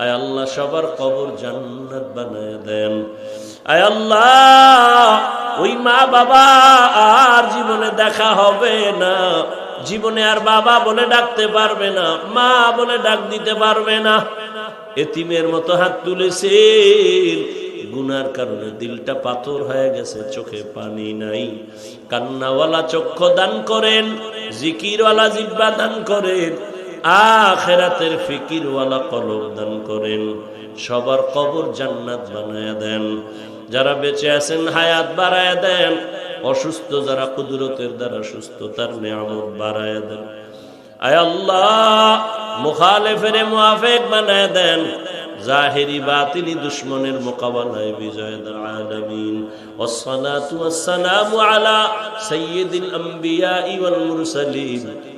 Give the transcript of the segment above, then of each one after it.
আয় আল্লাহ, সবার কবর জান্নাত বানায় দেন। আয় আল্লাহ, ওই মা বাবা আর জীবনে দেখা হবে না। জীবনে আর বাবা বলে ডাকতে পারবে না, মা বলে ডাক দিতে পারবে না। এতিমের মতো হাত তুলেছেন। গুনার কারণে দিলটা পাথর হয়ে গেছে, চোখে পানি নাই। কান্নাওয়ালা চক্ষু দান করেন, জিকিরওয়ালা জিব্বা দান করেন। আখেরাতের ফিকিরওয়ালা কলব দান করেন সবার কবর জান্নাত বানায় দেন যারা বেঁচে আছেন হায়াত বাড়ায় দেন অসুস্থ যারা কুদরতের দ্বারা সুস্থতার নিয়ামত বাড়ায় দেন আয় আল্লাহ মুখালেফের মুআফিক বানায় দেন জাহেরি বাতিনি দুশ্মনের মোকাবেলায় বিজয় দান আলামিন والصلاة والسلام على سيد الأنبياء والمرسلين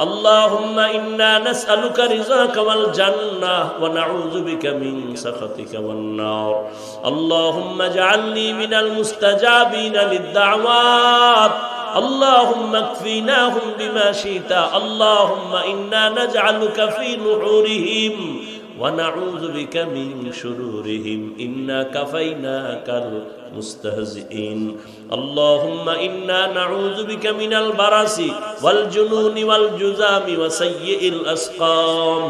اللهم إنا نسألك رزاك والجنة ونعوذ بك من سخطك والنار اللهم اجعلني من المستجابين للدعوات اللهم اكفيناهم بما شئت اللهم إنا نجعلك في نحورهم ونعوذ بك من شرورهم إنا كفيناك المستهزئين اللهم إنا نعوذ بك من البرس والجنون والجزام وسيء الأسقام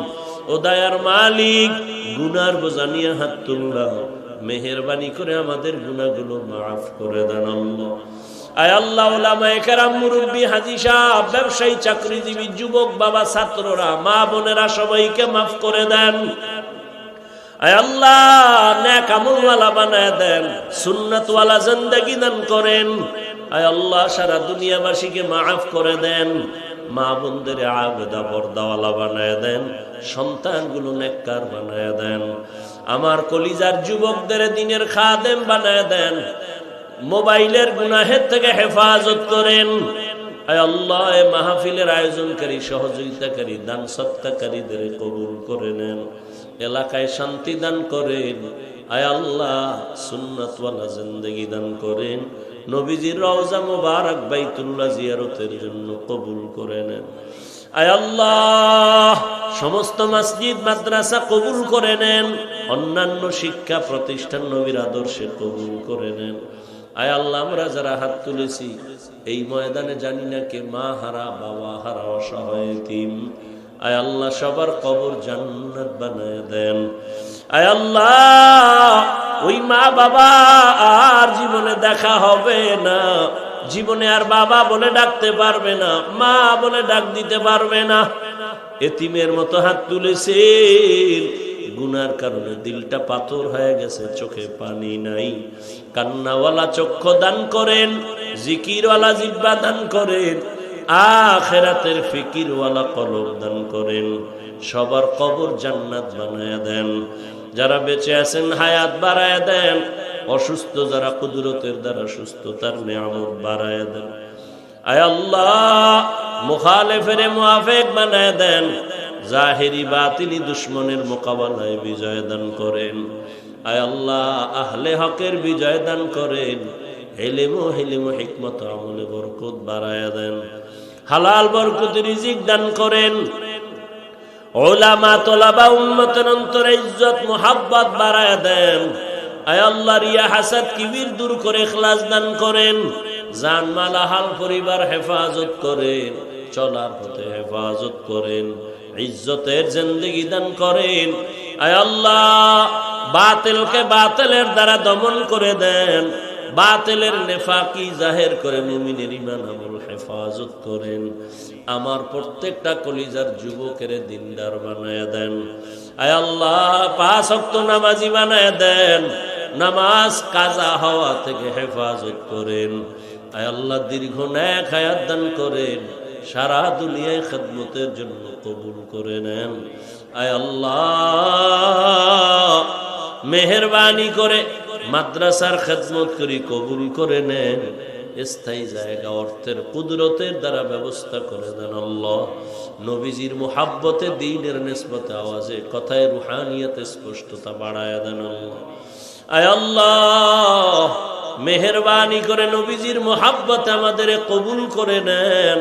ওদায়ার মালিক গুনার বোঝানিয়া হাত তুললাম মেহরবানি করে আমাদের গুনাহগুলো মাফ করে দেন আল্লাহ। আয় আল্লাহ ওলামায়ে কেরাম, মুরব্বী হাজি সাহেব, ব্যবসায়ী, চাকরিজীবী, যুবক, বাবা, ছাত্ররা, মা বোনেরা সবাইকে মাফ করে দেন। আয় আল্লাহ, ন্যাক আমলওয়ালা বানায় দেন, সুন্নাতওয়ালা জিন্দেগি দান করেন। আয় আল্লাহ, সারা দুনিয়াবাসীকে মাফ করে দেন। মা বোনদের আবেদা পর্দাওয়ালা বানায় দেন, সন্তানগুলো নেককার বানায় দেন। আমার কলিজার যুবকদের দিনের খাদেম বানায় দেন। মোবাইলের গুনাহের থেকে হেফাজত করেন। আল্লাহ মাহফিলের আয়োজনকারী, সহযোগিতাকারী, দান সত্তাকারীদের কবুল করে নেন। এলাকায় শান্তি দান করেন। আয় আল্লাহ, সুন্নাতওয়ালা জিন্দগি দান করেন। নবীজির রওজা মোবারক বাইতুল্লাহ জিয়ারতের জন্য কবুল করে নেন। সমস্ত মসজিদ, মাদ্রাসা কবুল করে নেন। অন্যান্য শিক্ষা প্রতিষ্ঠান নবীর আদর্শে কবুল করে নেন। আয় আল্লাহ, আমরা যারা হাত তুলেছি, এই ময়দানে জানি না কে মা হারা, বাবা হারা, অসহায়, তিম। আয় আল্লাহ, সবার কবর জান্নাত বানায় দেন। আয় আল্লাহ, ওই মা বাবা আর জীবনে দেখা হবে না। জীবনে আর বাবা বলে ডাকতে পারবে না, মা বলে ডাক দিতে পারবে না। এতিমের মতো হাত তুলেছেন। গুনার কারণে দিলটা পাথর হয়ে গেছে, চোখে পানি নাই। কান্নাওয়ালা চক্ষু দান করেন, জিকিরওয়ালা জিব্বা দান করেন। আখেরাতের ফিকিরওয়ালা কলব দান করেন। সবার কবর জান্নাত বানায় দেন। যারা বেঁচে আছেন, হায়াত বাড়ায় দেন। অসুস্থ যারা কুদরতের দ্বারা সুস্থতার নিয়ামত বাড়ায় দেন। আয় আল্লাহ, মুখালেফের মুআফিক বানায় দেন। জাহেরি বাতিনি দুশ্মনের মোকাবেলায় বিজয় দান করেন। আয় আল্লাহ, আহলে হকের বিজয় দান করেন। হেলেমো হেলেমো হিকমত আমলে বরকত বাড়ায় দেন। হালাল বরকত রিজিক দান করেন। ওলামা, তোলাবা অন্তরে ইজ্জত, মোহাব্বত বাড়ায় দেন। হেফাজত করেন। চলার পথে হেফাজত করেন। ইজ্জতের জিন্দগি দান করেন। আয় আল্লাহ, বাতিলকে বাতিলের দ্বারা দমন করে দেন। বাতিলের নেফাকি জাহের করে মুমিনের ইমান আমল হেফাজত করেন। আমার প্রত্যেকটা কলিজার যুবকের দিনদার বানায় দেন। আয় আল্লাহ, পাঁচ অক্ত নামাজি বানায় দেন। নামাজ কাজা হওয়া থেকে হেফাজত করেন। আয় আল্লাহ, দীর্ঘ ন্যাক হায়াত দান করেন। সারা দুনিয়ায় খেদমতের জন্য কবুল করে নেন। আয় আল্লাহ, মেহরবানি করে মাদ্রাসার খেদমত করি, কবুল করে নেন। স্থায়ী জায়গা, অর্থের কুদরতের দ্বারা ব্যবস্থা করে দেন আল্লাহ। নবীজির মোহাব্বতে, দিনের নেসবতে আওয়াজে, কথায় রুহানিয়াতে স্পষ্টতা বাড়ায় দেন আল্লাহ। আয় আল্লাহ, মেহরবানি করে নবীজির মোহাব্বত আমাদের কবুল করে নেন।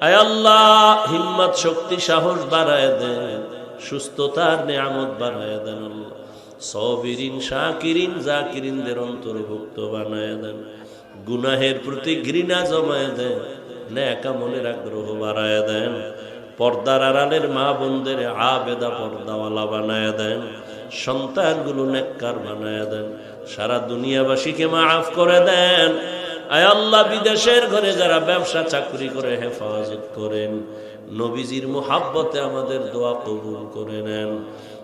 আয় আল্লাহ, হিম্মত, শক্তি, সাহস বাড়ায় দেন। সুস্থতার নিয়ামত বাড়ায় দেন আল্লাহ। সবিরিন, শাকিরিন, জাকিরিনদের অন্তর্ভুক্ত বানায় দেন। গুনাহের প্রতি ঘৃণা জমায় দেন, ন্যাকা মনের আগ্রহ বাড়ায় দেন। পর্দার আড়ালের মা বোনদের আবেদা পর্দাওয়ালা বানায় দেন। সন্তানগুলো নেককার বানায় দেন। সারা দুনিয়াবাসীকে মাফ করে দেন। আয় আল্লাহ, বিদেশের ঘরে যারা ব্যবসা, চাকরি করে হেফাজত করেন। নবীজির মোহাব্বতে আমাদের দোয়া কবুল করে নেন।